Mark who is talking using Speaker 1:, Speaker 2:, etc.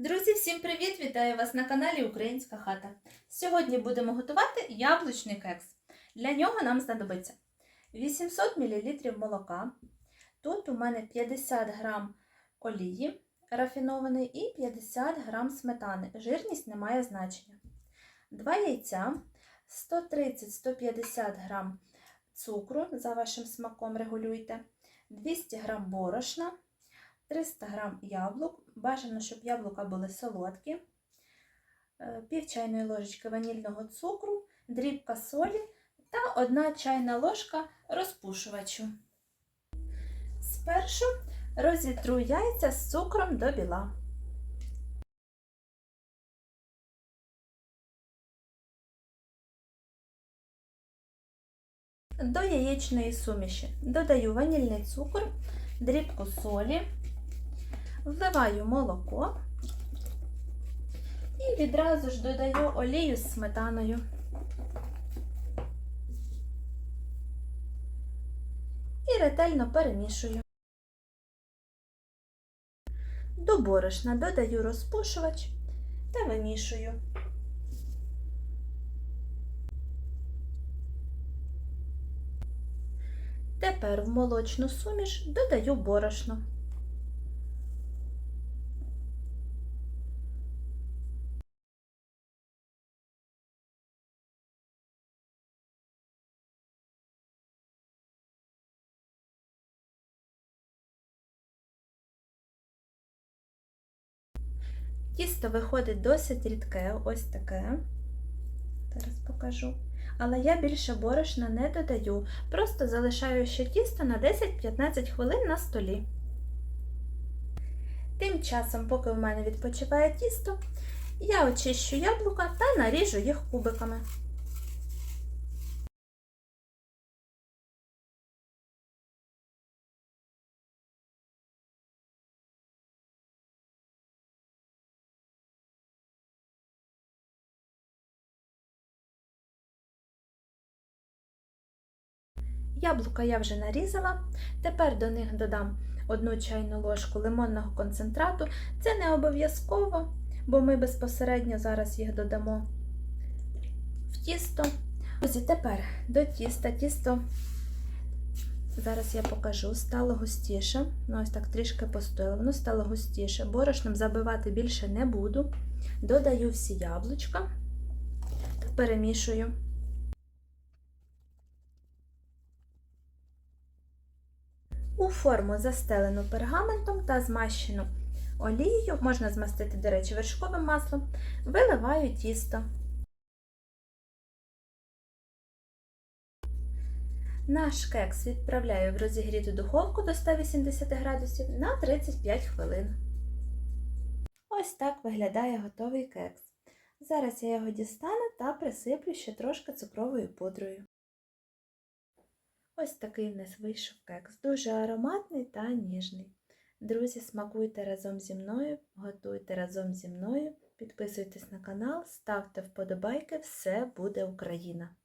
Speaker 1: Друзі, всім привіт! Вітаю вас на каналі Українська хата. Сьогодні будемо готувати яблучний кекс. Для нього нам знадобиться 800 мл молока. Тут у мене 50 г олії рафінованої і 50 г сметани. Жирність не має значення. 2 яйця, 130-150 г цукру, за вашим смаком регулюйте, 200 г борошна. 300 г яблук. Бажано, щоб яблука були солодкі, е, пів чайної ложечки ванільного цукру, дрібка солі та 1 чайна ложка розпушувачу. Спершу розітру яйця з цукром до біла. До яєчної суміші додаю ванільний цукор, дрібку солі, вливаю молоко і відразу ж додаю олію з сметаною. І ретельно перемішую. До борошна додаю розпушувач та вимішую. Тепер в молочну суміш додаю борошно. Тісто виходить досить рідке, ось таке. Зараз покажу. Але я більше борошна не додаю, просто залишаю ще тісто на 10-15 хвилин на столі. Тим часом, поки в мене відпочиває тісто, я очищу яблука та наріжу їх кубиками. Яблука я вже нарізала. Тепер до них додам одну чайну ложку лимонного концентрату. Це не обов'язково, бо ми безпосередньо зараз їх додамо в тісто. Ось тепер до тіста. Тісто, зараз я покажу, стало густіше. Ну, ось так трішки постояло, воно стало густіше. Борошном забивати більше не буду. Додаю всі яблучка перемішую. У форму застелену пергаментом та змащену олією, можна змастити, до речі, вершковим маслом, виливаю тісто. Наш кекс відправляю в розігріту духовку до 180 градусів на 35 хвилин. Ось так виглядає готовий кекс. Зараз я його дістану та присиплю ще трошки цукровою пудрою. Ось такий в нас вийшов кекс. Дуже ароматний та ніжний. Друзі, смакуйте разом зі мною, готуйте разом зі мною, підписуйтесь на канал, ставте вподобайки, все буде Україна!